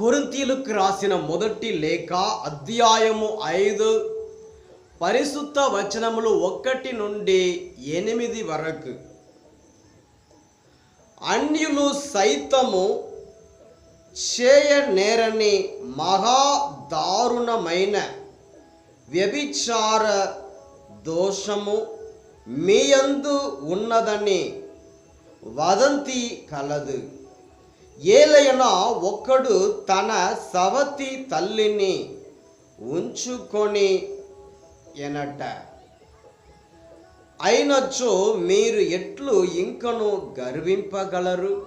కొరింతీలకు రాసిన మొదటి లేఖ అధ్యాయము ఐదు పరిశుద్ధ వచనములు ఒకటి నుండి ఎనిమిది వరకు. అన్యులు సైతము చేయనేరని మహా దారుణమైన వ్యభిచార దోషము మీయందు ఉన్నదని వదంతి కలదు. ఏలైనా ఒక్కడు తన సవతి తల్లిని ఉంచుకొని ఎనట. అయినచో మీరు ఎట్లు ఇంకను గర్వింపగలరు?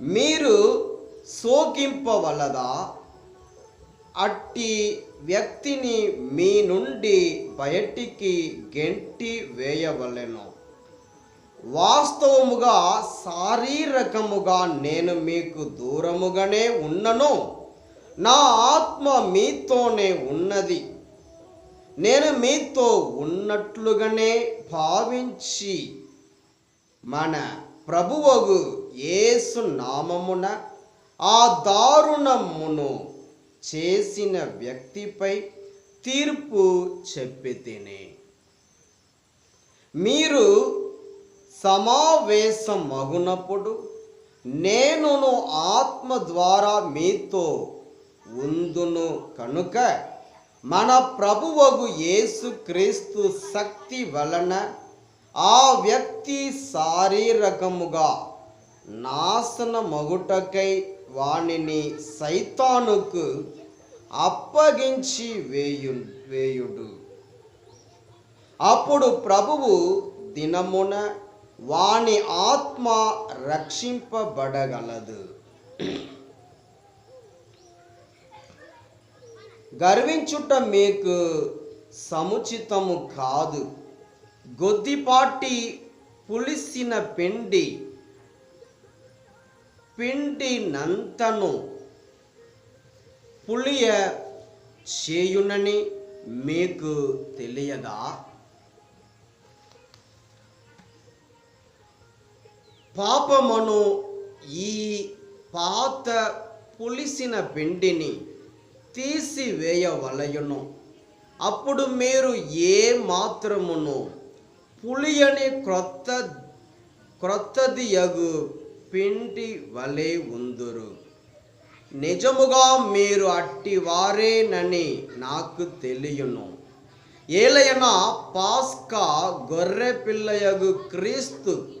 మీరు సోకింపవలదా అట్టి వ్యక్తిని మీ నుండి బయటికి గెంటి వేయవలెను. వాస్తవముగా శారీరకముగా నేను మీకు దూరముగానే ఉన్నను. నా ఆత్మ మీతోనే ఉన్నది. నేను మీతో ఉన్నట్లుగానే భావించి మన ప్రభువగు యేసు నామమున ఆ దారుణమును చేసిన వ్యక్తిపై తీర్పు చెప్పి తిని మీరు సమావేశం మగునప్పుడు నేనును ఆత్మ ద్వారా మీతో ఉందును కనుక మన ప్రభువగు యేసు క్రీస్తు శక్తి వలన ఆ వ్యక్తి శారీరకముగా నాశన మగుటకై వానిని సైతానుకు అప్పగించి వేయు వేయుడు. అప్పుడు ప్రభువు దినమున వాని ఆత్మ రక్షింపబడగలదు. గర్వించుట మీకు సముచితము కాదు. గొద్దిపాటి పులిసిన పిండి పిండినంతను పులియ చేయునని మీకు తెలియదా? పాపమును ఈ పాత పులిసిన పిండిని తీసివేయవలయును. అప్పుడు మీరు ఏ మాత్రమును పులియని క్రొత్త క్రొత్తది యగు పిండి వలె ఉందురు? నిజముగా మీరు అట్టి వారేనని నాకు తెలియను. ఏలయన పాస్కా గొర్రె పిల్లయగు క్రీస్తు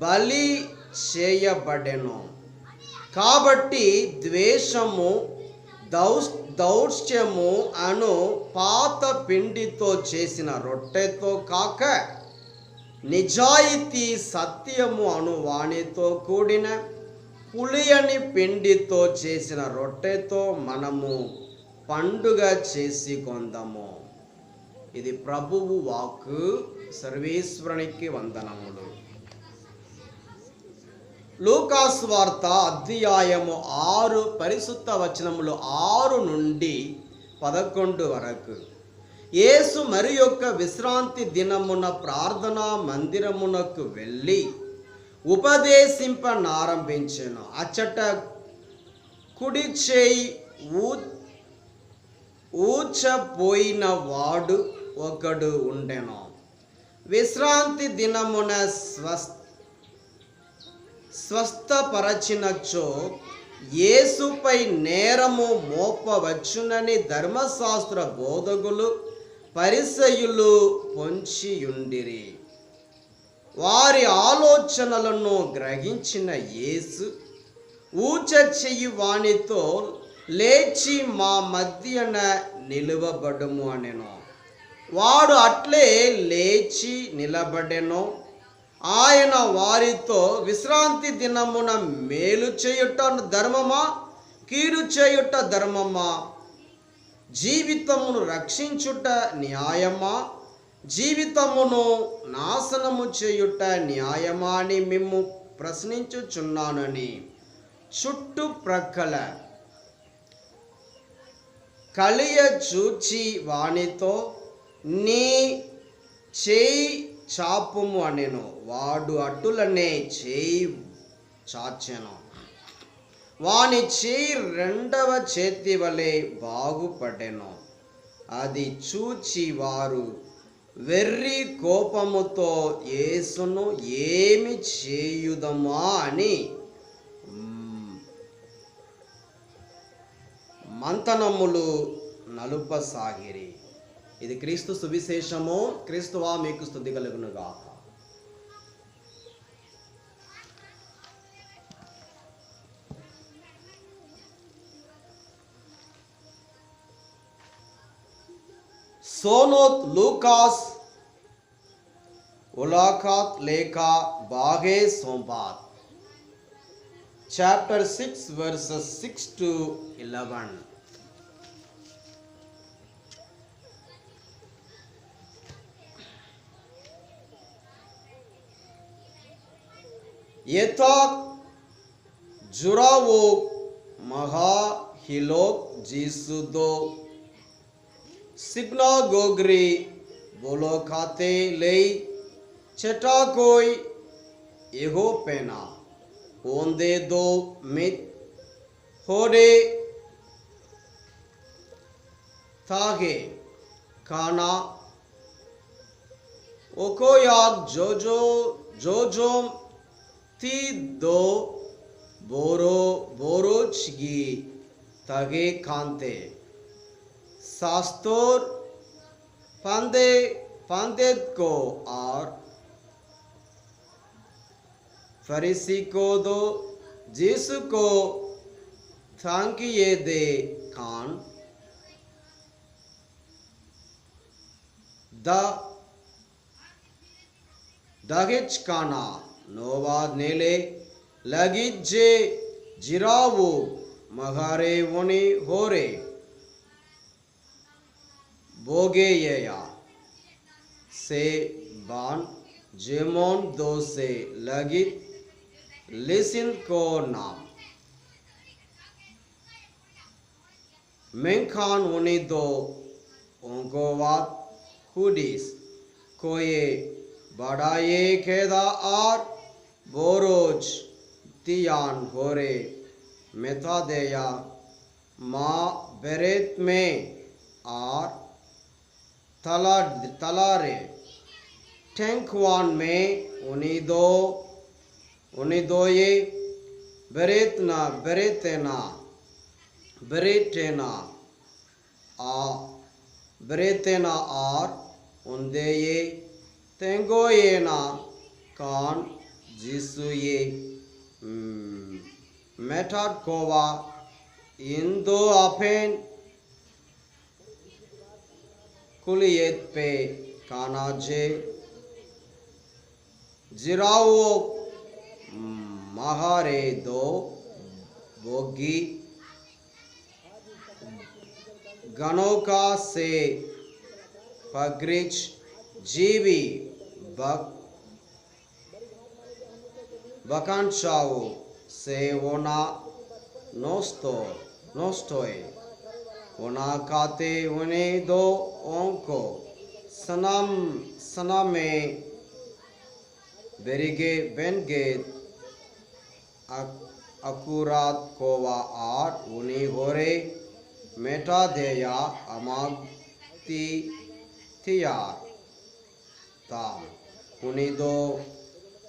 బలి చేయబడెను. కాబట్టి ద్వేషము దౌస్ దౌర్ష్యము అను పాత పిండితో చేసిన రొట్టెతో కాక నిజాయితీ సత్యము అను వాణితో కూడిన పులియని పిండితో చేసిన రొట్టెతో మనము పండుగ చేసి కొందాము. ఇది ప్రభువు వాక్కు సర్వేశ్వరునికి వందనములు. లూకాస్ వార్త అధ్యాయము ఆరు పరిశుద్ధ వచనములు ఆరు నుండి పదకొండు వరకు. యేసు మరి యొక్క విశ్రాంతి దినమున ప్రార్థనా మందిరమునకు వెళ్ళి ఉపదేశింపనారంభించను. అచ్చట కుడి చేయి ఊ ఊచపోయిన వాడు ఒకడు ఉండెను. విశ్రాంతి దినమున స్వస్థ స్వస్థపరచినచో యేసుపై నేరము మోపవచ్చునని ధర్మశాస్త్ర బోధకులు పరిసయులు పొంచియుండిరి. వారి ఆలోచనలను గ్రహించిన యేసు ఊచ చెయ్యి వానితో లేచి మా మధ్యన నిలువబడము అనెను. వాడు అట్లే లేచి నిలబడెను. ఆయన వారితో విశ్రాంతి దినమున మేలు చేయుట ధర్మమా? కీడు చేయుట ధర్మమా? జీవితమును రక్షించుట న్యాయమా? జీవితమును నాశనము చేయుట న్యాయమా అని మేము ప్రశ్నించుచున్నానని. చుట్టుప్రక్కల కలియ చూచి వానితో నీ చేయి చాపుము అనెను వాడు అటులనే చేయి చాచెను. వాని చేయి రెండవ చేతి వలె బాగుపడెను. అది చూచి వారు వెర్రి కోపముతో యేసును ఏమి చేయుదమా? అని మంతనములు నలుపసాగిరి. ఇది క్రీస్తు సువిశేషము క్రీస్తువా మీకు స్థుతి కలుగునుగా సోనోత్ లూకాస్ ఉలాఖాత్ లేక బాగే సోంపాత్. Chapter six verses six to eleven यथोक तो जुरावोक महाहिलोक जीसुदो सिपना गोगरी बोलो खाते ले चटा कोई एहो पेना ओंदे दो मित होडे थागे खाना ओको याग जो जो जो जो, जो ति ತಿದ್ದೋ बोरो ಬೋರೋಚ್ಗಿ ತಗೆ कांते। सास्तोर पांडे पांडेत को और फरीसी को दो, जीसु को थांकिए दे कान द दहेज काना। लोवाद नेले ನೋವಾದ್ಮೇಲೆ ಲಗಿಜ್ಜೆ ಜಿರಾವು ಮಗಾರೆ ಒಣೆ ಹೋರೆ बोगेया से बान जेमोन दो से लगित लिसिन को नाम। मेंखान उन्हें दो उनको ओंकोवात हुडीस कोये बड़ा ये खेदा आर बोरोज तियान होरे मेथा देया। माँ बेरेत में आर तला तलारे टैंकवान में उन्हीं दो उन्हीं दो ये। बेरेतना बेरेतेना बेरेटेना आ बेरेतेना आर उन्दे ये। तेंगो ये ना कान जिसु ये मेटार कोवा इन दो अफेन कुलियत पे कानाजे, जिराओ, महारे दो, बोगी गणों से पग्रिच, जीवी बक बकांशाओ से वोना नोस्तो नोस्टोए वोना काते उन्हें दो ओंको सनम सनमे बेरिगे बेनगे अकुरात कोवा आर उन्हीं होरे मेटा देया अमागती थियार ताम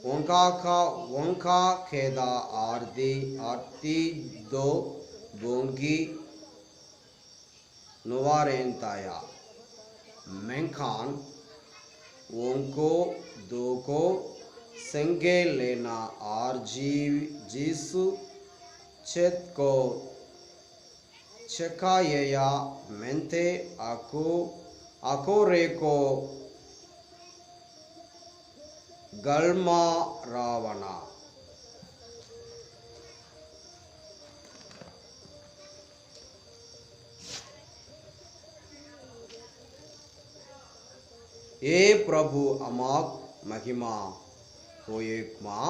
उन्हीं दो वंका का वंका खेदा आरती आरती दो बोंगी नुवारेंताया मेंखान, उनको दो को संगे लेना और जीव, जीसु चेत को चकाया मेंते आको, आकोरे को गलमा रावणा ए प्रभु अमाक महिमा होएक माँ